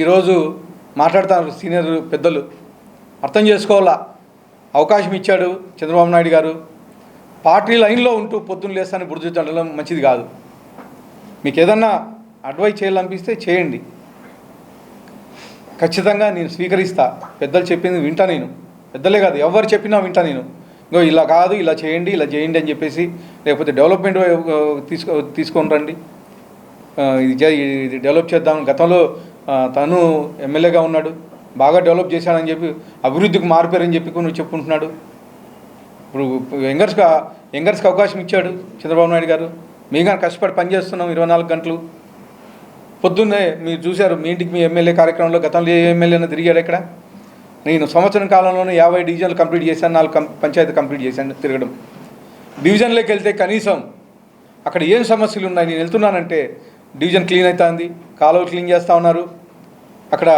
ఈరోజు మాట్లాడుతున్నారు సీనియర్ పెద్దలు. అర్థం చేసుకోవాలా? అవకాశం ఇచ్చాడు చంద్రబాబు నాయుడు గారు. పార్టీ లైన్లో ఉంటూ పొద్దున్న లేస్తాను బుర్జు మంచిది కాదు. మీకు ఏదన్నా అడ్వైస్ చేయాలనిపిస్తే చేయండి. ఖచ్చితంగా నేను స్వీకరిస్తా. పెద్దలు చెప్పింది వింటా నేను. పెద్దలే కాదు ఎవరు చెప్పినా వింటా నేను. ఇంకో ఇలా కాదు ఇలా చేయండి ఇలా చేయండి అని చెప్పేసి లేకపోతే డెవలప్మెంట్ తీసుకో తీసుకొని రండి. ఇది ఇది డెవలప్ చేద్దాం. గతంలో తను ఎమ్మెల్యేగా ఉన్నాడు బాగా డెవలప్ చేశాడని చెప్పి అభివృద్ధికి మారిపోయారని చెప్పి నువ్వు చెప్పుకుంటున్నాడు. ఇప్పుడు యంగర్స్గా యంగర్స్కి అవకాశం ఇచ్చాడు చంద్రబాబు నాయుడు గారు. మేము కానీ కష్టపడి పనిచేస్తున్నాం ఇరవై నాలుగు గంటలు. పొద్దున్నే మీరు చూశారు మీ ఇంటికి మీ ఎమ్మెల్యే కార్యక్రమంలో గతంలో ఏ ఎమ్మెల్యేనో తిరిగాడు ఇక్కడ? నేను సంవత్సరం కాలంలోనే యాభై డివిజన్లు కంప్లీట్ చేశాను నాలుగు కం పంచాయతీ కంప్లీట్ చేశాను తిరగడం. డివిజన్లోకి వెళ్తే కనీసం అక్కడ ఏం సమస్యలు ఉన్నాయి నేను వెళ్తున్నానంటే డివిజన్ క్లీన్ అవుతుంది కాలువలు క్లీన్ చేస్తూ ఉన్నారు అక్కడ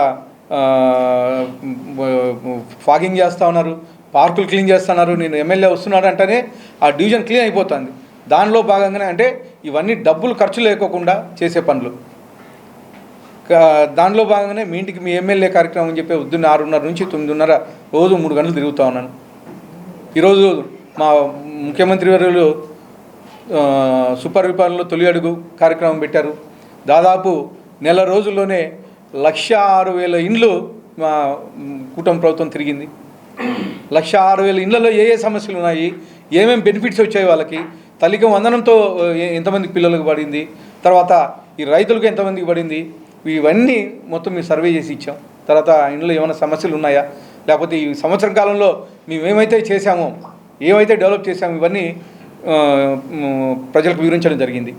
ఫాగింగ్ చేస్తూ ఉన్నారు పార్కులు క్లీన్ చేస్తున్నారు నేను ఎమ్మెల్యే వస్తున్నాడు అంటేనే ఆ డివిజన్ క్లీన్ అయిపోతుంది. దానిలో భాగంగానే అంటే ఇవన్నీ డబ్బులు ఖర్చు లేకోకుండా చేసే పనులు. దానిలో భాగంగానే మీ ఇంటికి మీ ఎమ్మెల్యే కార్యక్రమం అని చెప్పి పొద్దున్న ఆరున్నర నుంచి తొమ్మిదిన్నర రోజు మూడు గంటలు తిరుగుతూ ఉన్నాను. ఈరోజు మా ముఖ్యమంత్రి వర్యులు సూపర్ విపాలనలో తొలి అడుగు కార్యక్రమం పెట్టారు. దాదాపు నెల రోజుల్లోనే లక్ష ఆరు వేల ఇండ్లు మా మ్, కూటమి ప్రభుత్వం తిరిగింది. లక్ష ఆరు వేల ఇండ్లలో ఏ ఏ సమస్యలు ఉన్నాయి ఏమేమి బెనిఫిట్స్ వచ్చాయి వాళ్ళకి తల్లికి వందనంతో ఎంతమంది ఎంతమందికి పిల్లలకు పడింది తర్వాత ఈ రైతులకు ఎంతమందికి పడింది ఇవన్నీ మొత్తం మేము సర్వే చేసి ఇచ్చాం. తర్వాత ఇంట్లో ఏమైనా సమస్యలు ఉన్నాయా లేకపోతే ఈ సంవత్సరం కాలంలో మేము ఏమైతే చేశామో ఏమైతే డెవలప్ చేశామో ఇవన్నీ ప్రజలకు వివరించడం జరిగింది.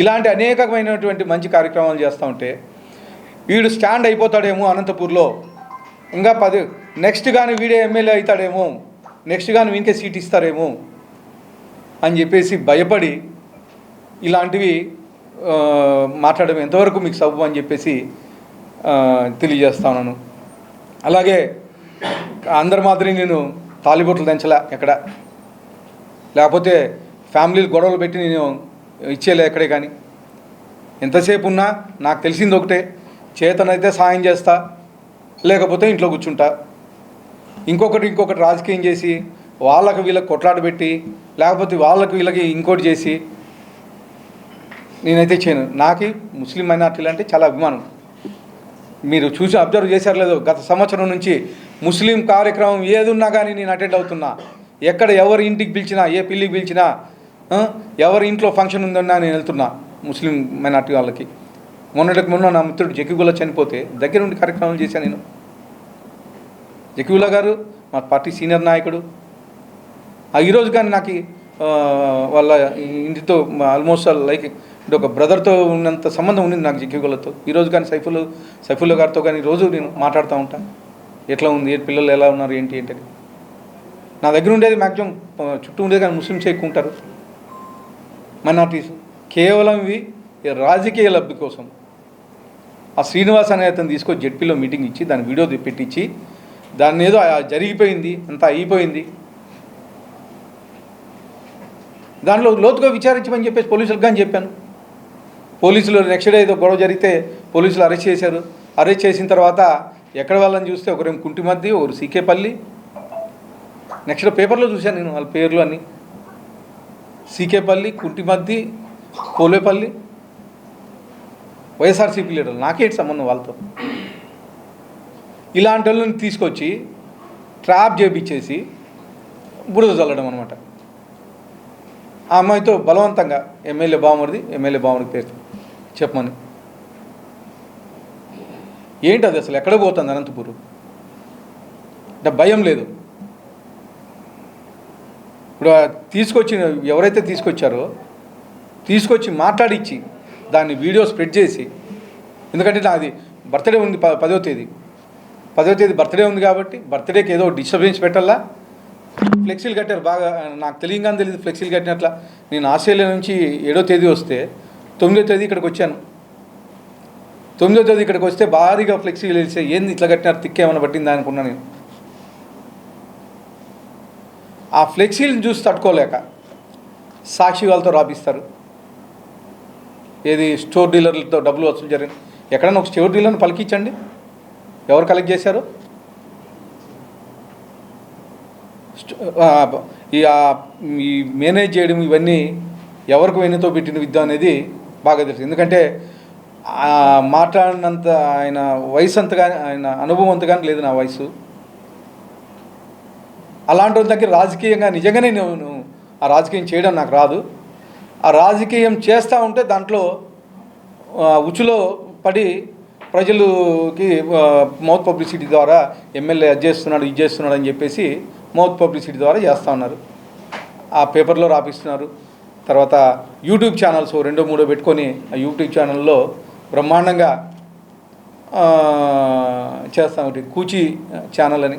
ఇలాంటి అనేకమైనటువంటి మంచి కార్యక్రమాలు చేస్తూ ఉంటే వీడు స్టాండ్ అయిపోతాడేమో అనంతపూర్లో. ఇంకా పది నెక్స్ట్ కానీ వీడే ఎమ్మెల్యే అవుతాడేమో. నెక్స్ట్ కానీ వీనికే సీట్ ఇస్తారేమో అని చెప్పేసి భయపడి ఇలాంటివి మాట్లాడడం ఎంతవరకు మీకు సబ్బు అని చెప్పేసి తెలియజేస్తాను అలాగే అందరి మాదిరి నేను తాలిబొట్లు దంచలా ఎక్కడ. లేకపోతే ఫ్యామిలీలు గొడవలు పెట్టి నేను ఇచ్చేలే ఎక్కడే కానీ. ఎంతసేపు ఉన్నా నాకు తెలిసింది ఒకటే చేతనైతే సాయం చేస్తా లేకపోతే ఇంట్లో కూర్చుంటా. ఇంకొకటి ఇంకొకటి రాజకీయం చేసి వాళ్ళకి వీళ్ళకి కొట్లాట పెట్టి లేకపోతే వాళ్ళకి వీళ్ళకి ఇంకోటి చేసి నేనైతే చేయను. నాకు ముస్లిం మైనార్టీలు అంటే చాలా అభిమానం. మీరు చూసి అబ్జర్వ్ చేశారు లేదు గత సంవత్సరం నుంచి ముస్లిం కార్యక్రమం ఏది ఉన్నా కానీ నేను అటెండ్ అవుతున్నా. ఎక్కడ ఎవరి ఇంటికి పిలిచినా ఏ పిల్లికి పిలిచినా ఎవరి ఇంట్లో ఫంక్షన్ ఉందన్నా నేను వెళ్తున్నా ముస్లిం మైనార్టీ వాళ్ళకి. మొన్నటికి మొన్న నా మిత్రుడు జకిగుల్లా చనిపోతే దగ్గర ఉండి కార్యక్రమాలు చేశాను నేను. జకిగుల్లా గారు మా పార్టీ సీనియర్ నాయకుడు. ఆ ఈరోజు కానీ నాకు వాళ్ళ ఇంటితో ఆల్మోస్ట్ లైక్ అంటే ఒక బ్రదర్తో ఉన్నంత సంబంధం ఉంది నాకు జిక్కిగోళ్ళతో ఈరోజు కానీ సైఫుల్ సైఫుల్ గారితో కానీ రోజు నేను మాట్లాడుతూ ఉంటాను ఎట్లా ఉంది పిల్లలు ఎలా ఉన్నారు ఏంటి ఏంటి నా దగ్గర ఉండేది మ్యాక్సిమం చుట్టూ ఉండేది కానీ ముస్లిమ్స్ ఎక్కువ ఉంటారు. మైనార్టీస్ కేవలం ఇవి రాజకీయ లబ్ధి కోసం. ఆ శ్రీనివాస్ అనే అతను తీసుకొని జెడ్పీలో మీటింగ్ ఇచ్చి దాని వీడియో పెట్టించి దాన్ని ఏదో జరిగిపోయింది అంతా అయిపోయింది. దానిలో లోతుగా విచారించమని చెప్పేసి పోలీసులకు కానీ చెప్పాను. పోలీసులు నెక్స్ట్ డే ఏదో గొడవ జరిగితే పోలీసులు అరెస్ట్ చేశారు. అరెస్ట్ చేసిన తర్వాత ఎక్కడ వాళ్ళని చూస్తే ఒకరేం కుంటిమద్ది ఒకరు సీకేపల్లి. నెక్స్ట్ పేపర్లో చూశాను నేను వాళ్ళ పేర్లు అన్నీ. సీకేపల్లి కుంటిమద్ది పోలేపల్లి వైఎస్ఆర్సీపీ లీడర్లు నాకేంటి సంబంధం వాళ్ళతో? ఇలాంటి వాళ్ళని తీసుకొచ్చి ట్రాప్ చేపించేసి బురద చల్లడం అనమాట ఆ అమ్మాయితో బలవంతంగా ఎమ్మెల్యే బావమరిది ఎమ్మెల్యే బావమరికి పేరు చెప్పమని. ఏంటి అది అసలు? ఎక్కడ పోతుంది అనంతపూర్? అంటే భయం లేదు. ఇప్పుడు తీసుకొచ్చిన ఎవరైతే తీసుకొచ్చారో తీసుకొచ్చి మాట్లాడిచ్చి దాన్ని వీడియో స్ప్రెడ్ చేసి ఎందుకంటే నాది బర్త్డే ఉంది ప పదో తేదీ. పదో తేదీ బర్త్డే ఉంది కాబట్టి బర్త్డేకి ఏదో డిస్టర్బెన్స్ పెట్టాలా? ఫ్లెక్సీలు కట్టారు బాగా నాకు తెలియగానే తెలియదు ఫ్లెక్సీలు కట్టినట్ల. నేను ఆస్ట్రేలియా నుంచి ఏడో తేదీ వస్తే తొమ్మిదో తేదీ ఇక్కడికి వచ్చాను. తొమ్మిదో తేదీ ఇక్కడికి వస్తే భారీగా ఫ్లెక్సీలు వేస్తే ఏంది ఇట్లా కట్టినారు తిక్కేమని పట్టిందా అనుకున్నాను నేను. ఆ ఫ్లెక్సీలను చూసి తట్టుకోలేక సాక్షి వాళ్ళతో రాపిస్తారు. ఏది స్టోర్ డీలర్లతో డబ్బులు వసూలు జరిగింది ఎక్కడైనా ఒక స్టోర్ డీలర్ని పలికించండి. ఎవరు కలెక్ట్ చేశారు? ఈ మేనేజ్ చేయడం ఇవన్నీ ఎవరికి వెన్నుతో పెట్టిన విద్య అనేది బాగా తెలుసు. ఎందుకంటే మాట్లాడినంత ఆయన వయసు అంతగా ఆయన అనుభవం అంతగానే లేదు నా వయసు. అలాంటి వాళ్ళ దగ్గర రాజకీయంగా నిజంగానే నేను ఆ రాజకీయం చేయడం నాకు రాదు. ఆ రాజకీయం చేస్తూ ఉంటే దాంట్లో ఉచులో ఉచ్చులో పడి ప్రజలకి మౌత్ పబ్లిసిటీ ద్వారా ఎమ్మెల్యే అది చేస్తున్నాడు ఇది చేస్తున్నాడు అని చెప్పేసి మౌత్ పబ్లిసిటీ ద్వారా చేస్తూ ఉన్నారు. ఆ పేపర్లో రాపిస్తున్నారు. తర్వాత యూట్యూబ్ ఛానల్స్ రెండో మూడో పెట్టుకొని ఆ యూట్యూబ్ ఛానల్లో బ్రహ్మాండంగా చేస్తాం చేస్తా కూచి ఛానల్ అని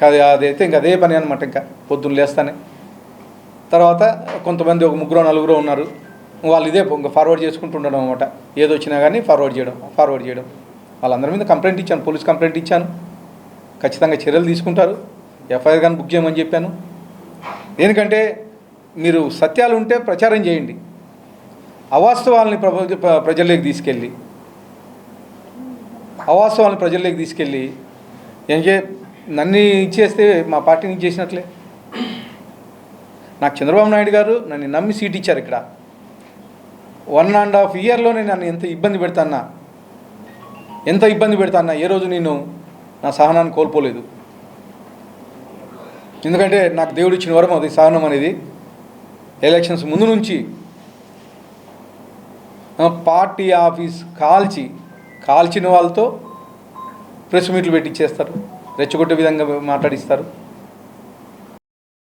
కాదు అదైతే ఇంకా అదే పని అనమాట ఇంకా. పొద్దున్న లేస్తానే. తర్వాత కొంతమంది ఒక ముగ్గురు నలుగురు ఉన్నారు. వాళ్ళు ఇదే ఇంకా ఫార్వర్డ్ చేసుకుంటుండడం అనమాట ఏది వచ్చినా కానీ ఫార్వర్డ్ చేయడం ఫార్వర్డ్ చేయడం. వాళ్ళందరి మీద కంప్లైంట్ ఇచ్చాను పోలీస్ కంప్లైంట్ ఇచ్చాను. ఖచ్చితంగా చర్యలు తీసుకుంటారు. ఎఫ్ఐఆర్ కానీ బుక్ చేయమని చెప్పాను. ఎందుకంటే మీరు సత్యాలు ఉంటే ప్రచారం చేయండి. అవాస్తవాల్ని ప్ర- ప్రజల్లోకి తీసుకెళ్ళి. అవాస్తవాల్ని ప్రజల్లోకి తీసుకెళ్ళి ఏం చే నన్ను ఇచ్చేస్తే మా పార్టీని ఇచ్చేసినట్లే. నాకు చంద్రబాబు నాయుడు గారు నన్ను నమ్మి సీట్ ఇచ్చారు ఇక్కడ. వన్ అండ్ హాఫ్ ఇయర్లోనే నన్ను ఎంత ఇబ్బంది పెడతాన్నా ఎంత ఇబ్బంది పెడతాన్నా ఏ రోజు నేను నా సహనాన్ని కోల్పోలేదు. ఎందుకంటే నాకు దేవుడు ఇచ్చిన వరం అది సహనం అనేది. ఎలక్షన్స్ ముందు నుంచి పార్టీ ఆఫీస్ కాల్చి కాల్చిన వాళ్ళతో ప్రెస్ మీట్లు పెట్టించేస్తారు రెచ్చగొట్టే విధంగా మాట్లాడిస్తారు.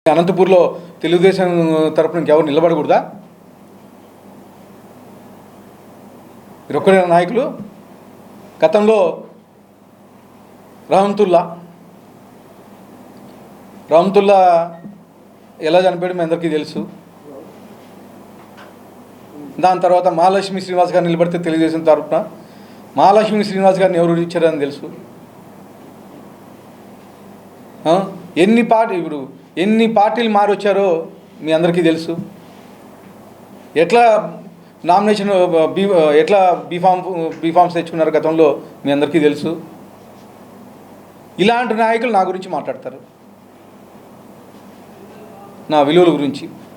అనంతపూర్లో తెలుగుదేశం తరపున ఇంకెవరు నిలబడకూడదా? మీరు ఒక్కడే నాయకులు? గతంలో రహంతుల్లా రహంతుల్లా ఎలా చనిపోయాడు మీ అందరికీ తెలుసు. దాని తర్వాత మహాలక్ష్మి శ్రీనివాస్ గారు నిలబడితే తెలుగుదేశం తరపున మహాలక్ష్మి శ్రీనివాస్ గారిని ఎవరు ఇచ్చారని తెలుసు ఆ? ఎన్ని పార్టీ ఇప్పుడు ఎన్ని పార్టీలు మారొచ్చారో మీ అందరికీ తెలుసు. ఎట్లా నామినేషన్ బీ ఎట్లా బీఫామ్ బీఫామ్స్ తెచ్చుకున్నారు గతంలో మీ అందరికీ తెలుసు. ఇలాంటి నాయకులు నా గురించి మాట్లాడతారు. నా విలువల గురించి.